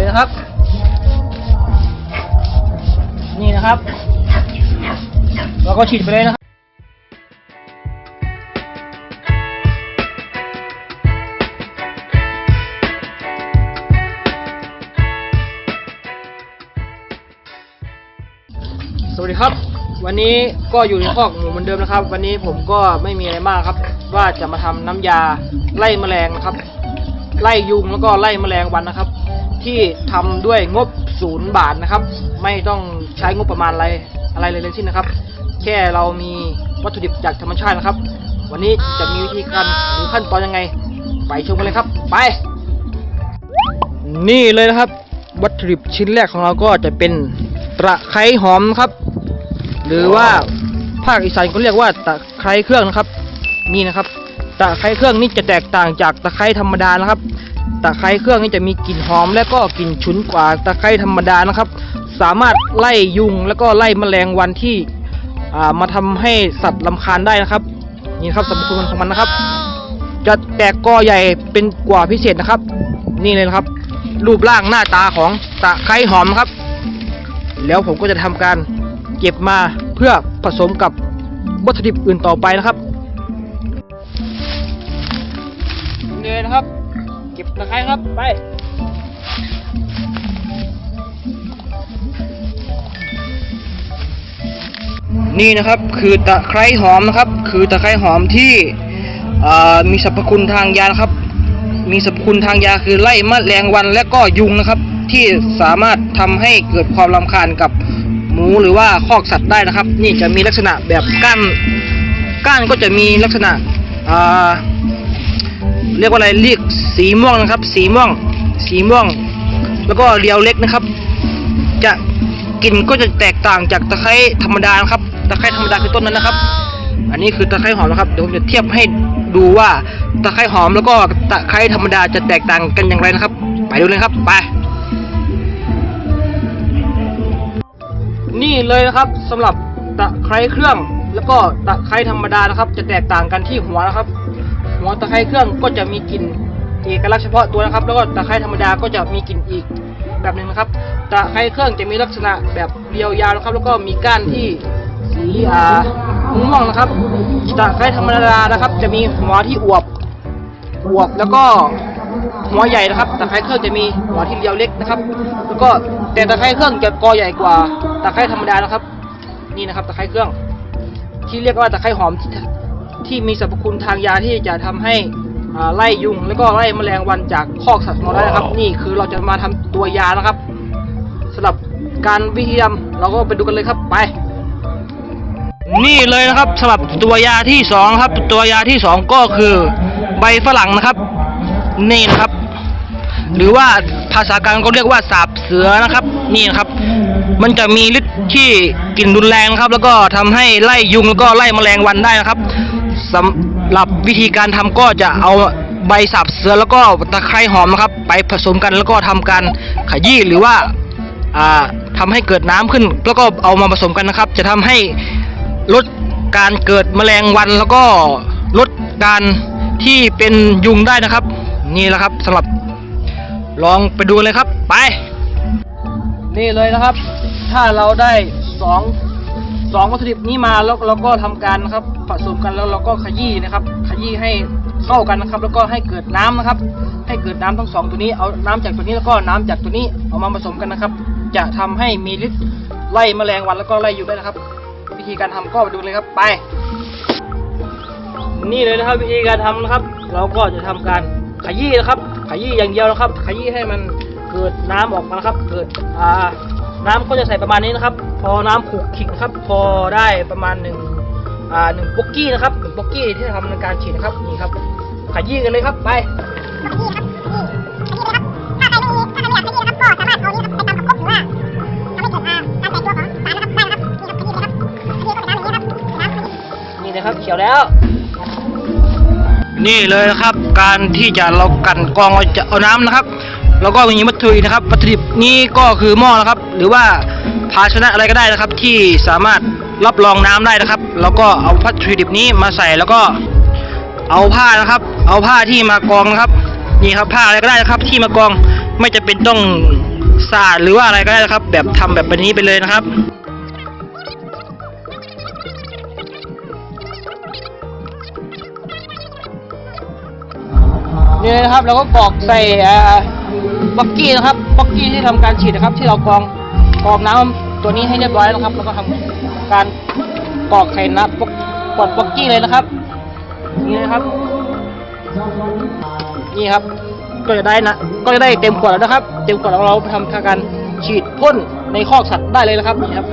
เลยนะครับ นี่นะครับเราก็ฉีดไปเลยนะครับสวัสดีครับ วันนี้ก็อยู่ในคอกหมูเหมือนเดิมนะครับ วันนี้ผมก็ไม่มีอะไรมากครับ ว่าจะมาทำน้ำยาไล่แมลงนะครับ ไล่ยุงแล้วก็ไล่แมลงวันนะครับ ที่ทำด้วยงบศูนย์บาทนะครับ ไม่ต้องใช้งบประมาณอะไรอะไรเลยทั้งสิ้นนะครับ แค่เรามีวัตถุดิบจากธรรมชาตินะครับ วันนี้จะมีวิธีการหรือขั้นตอนยังไง ไปชมกันเลยครับ ไป นี่เลยนะครับ วัตถุดิบชิ้นแรกของเราก็จะเป็นตะไคร้หอมครับ หรือว่าภาคอีสานก็เรียกว่าตะไคร้เครื่องนะครับ นี่นะครับ ตะไคร้เครื่องนี่จะแตกต่างจากตะไคร้ธรรมดานะครับ ตะไคร้เครื่องนี่จะมีกลิ่นหอมและก็กลิ่นฉุนกว่าตะไคร้ธรรมดานะครับ สามารถไล่ยุงแล้วก็ไล่แมลงวันที่มาทำให้สัตว์ลำคาญได้นะครับ นี่ครับสรรพคุณของมันนะครับ จะแตกกอใหญ่เป็นกว่าพิเศษนะครับ นี่เลยนะครับ รูปร่างหน้าตาของตะไคร้หอมนะครับ แล้วผมก็จะทำการเก็บมาเพื่อผสมกับวัตถุดิบอื่นต่อไปนะครับเลยนะครับ ก็บตะไคร้ครับ ไปนี่นะครับคือตะไคร้หอมนะครับ คือตะไคร้หอมที่มีสรรพคุณทางยานะครับ มีสรรพคุณทางยาคือไล่มแมลงวันและก็ยุงนะครับ ที่สามารถทำให้เกิดความรำคาญกับหมูหรือว่าคอกสัตว์ได้นะครับ นี่จะมีลักษณะแบบก้านก้านก็จะมีลักษณะ เรียกว่าอะไรเรียกสีม่วงนะครับ สีม่วง สีม่วง แล้วก็เรียวเล็กนะครับ จะกลิ่นก็จะแตกต่างจากตะไคร้ธรรมดานะครับ ตะไคร้ธรรมดาคือต้นนั้นนะครับ อันนี้คือตะไคร้หอมนะครับเดี๋ยวผมจะเทียบให้ดูว่าตะไคร้หอมแล้วก็ตะไคร้ธรรมดาจะแตกต่างกันอย่างไรนะครับ ไปดูเลยครับไปนี่เลยนะครับสำหรับตะไคร้เครื่อง แล้วก็ตะไคร้ธรรมดานะครับ จะแตกต่างกันที่หัวนะครับ หัวตะไคร้เครื่องก็จะมีกลิ่นเอกลักษณ์เฉพาะตัวนะครับ แล้วก็ตะไคร้ธรรมดาก็จะมีกลิ่นอีกแบบหนึ่งนะครับ ตะไคร้เครื่องจะมีลักษณะแบบเรียวยาวนะครับ แล้วก็มีก้านที่สีอ่าม่วงนะครับ ตะไคร้ธรรมดานะครับ จะมีหัวที่อวบอวบแล้วก็หัวใหญ่นะครับ ตะไคร้เครื่องจะมีหัวที่เรียวเล็กนะครับ แล้วก็แต่ตะไคร้เครื่องจะกอใหญ่กว่า ตะไคร้ธรรมดานะครับ นี่นะครับ ตะไคร้เครื่อง ที่เรียกว่าตะไคร้หอม ที่ที่มีสรรพคุณทางยาที่จะทำให้อ่าไล่ยุง แล้วก็ไล่แมลงวันจากคอกสัตว์ของเราได้นะครับ นี่คือเราจะมาทำตัวยานะครับสำหรับการวิธีทำเราก็ไปดูกันเลยครับไป นี่เลยนะครับสำหรับตัวยาที่สองครับ ตัวยาที่สองก็คือใบฝรั่งนะครับ นี่นะครับ หรือว่าภาษากลางก็เรียกว่าสาบเสือนะครับ นี่นะครับ มันจะมีฤทธิ์ที่กลิ่นรุนแรงนะครับ แล้วก็ทำให้ไล่ยุงแล้วก็ไล่แมลงวันได้นะครับ สำหรับวิธีการทำก็จะเอาใบสาบเสือแล้วก็ตะไคร้หอมนะครับ ไปผสมกันแล้วก็ทำการขยี้หรือว่าอ่าทำให้เกิดน้ำขึ้น แล้วก็เอามาผสมกันนะครับ จะทำให้ลดการเกิดแมลงวันแล้วก็ลดการที่เป็นยุงได้นะครับ นี่แหละครับสำหรับลองไปดูเลยครับ ไป นี่เลยนะครับ ถ้าเราได้สอง สองวัตถุดิบนี้มาแล้วเราก็ทำการนะครับผสมกันแล้วเราก็ขยี้นะครับ ขยี้ให้เข้ากันนะครับ แล้วก็ให้เกิดน้ำนะครับ ให้เกิดน้ำทั้งสองตัวนี้เอาน้ำจากตัวนี้แล้วก็น้ำจากตัวนี้เอามาผสมกันนะครับ จะทำให้มีฤทธิ์ไล่แมลงวันแล้วก็ไล่ยุงได้นะครับ วิธีการทำก็ไปดูเลยครับไป นี่เลยนะครับวิธีการทำนะครับ เราก็จะทำการขยี้นะครับ ขยี้อย่างเดียวนะครับ ขยี้ให้มันเกิดน้ำออกมานะครับ เกิดอ่า น้ำก็จะใส่ประมาณนี้นะครับ พอน้ำขูกขิกนะครับ พอได้ประมาณหนึ่งอ่าหนึ่งป๊อกกี้นะครับหนึ่งป๊อกกี้ที่จะทำในการฉีดนะครับนี่ครับขยี้กันเลยครับไปถ้าใครไม่มีถ้าใครไม่ยขยี้นะครับก็สามารถเอานี้ครับไปตำกับครกหรือว่าทำให้เกิดอ่าการแตกตัวของสารนะครับได้นะครับนี่ครับขยี้เลยครับขยี้ก็เป็นน้ำอย่างนี้ครับนี่นะครับเขียวแล้ว นี่เลยนะครับ การที่จะเรากันกองเราจะเอาน้ำนะครับ แล้วก็มีวัตถุนะครับวัตถุดิบนี้ก็คือหม้อนะครับ หรือว่าภาชนะอะไรก็ได้นะครับ ที่สามารถรับรองน้ำได้นะครับ แล้วก็เอาวัตถุดิบนี้มาใส่แล้วก็เอาผ้านะครับ เอาผ้าที่มากรองนะครับนี่ครับผ้าอะไรก็ได้นะครับ ที่มากรองไม่จะเป็นต้องสะอาดหรือว่าอะไรก็ได้นะครับ แบบทำแบบนี้ไปเลยนะครับ นี่เลยนะครับเราก็กรอกใส่บ็อกกี้นะครับบ็อกกี้ที่ทำการฉีดนะครับ ที่เรากรองกรองน้ำตัวนี้ให้เรียบร้อยแล้วครับ แล้วก็ทำการกรอกใส่น้ำกดบ็อกกี้เลยนะครับ นี่นะครับ นี่ครับ ก็จะได้นะ ก็จะได้เต็มขวดแล้วนะครับ เต็มขวดแล้วเราไปทำการฉีดพ่นในคอกสัตว์ได้เลยนะครับนี่ครับ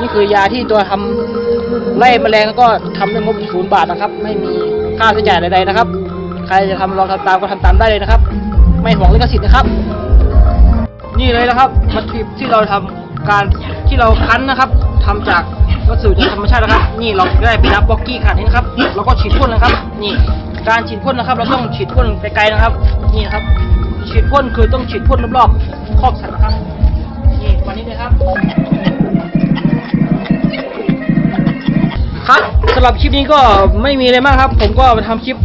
นี่คือยาที่ตัวทำไล่แมลงแล้วก็ทำด้วยงบศูนย์บาทนะครับ ไม่มีค่าใช้จ่ายใดๆนะครับ ใครจะทำลองทำตามก็ทำตามได้เลยนะครับ ไม่หวงลิขสิทธิ์นะครับ นี่เลยนะครับวัตถุดิบที่เราทำการที่เราคั้นนะครับทำจากวัสดุจากธรรมชาตินะครับ นี่เราได้เป็นน้ำบ็อกกี้ขนาดนี้นะครับเราก็ฉีดพ่นนะครับ นี่การฉีดพ่นนะครับ เราต้องฉีดพ่นไกลๆนะครับ นี่ครับ ฉีดพ่นคือต้องฉีดพ่นรอบๆครอกสัตว์นะครับ นี่วันนี้เลยครับ ครับสำหรับคลิปนี้ก็ไม่มีอะไรมากครับ ผมก็มาทำคลิป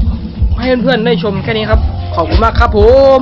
ให้เพื่อนๆได้ชมแค่นี้ครับ ขอบคุณมากครับผม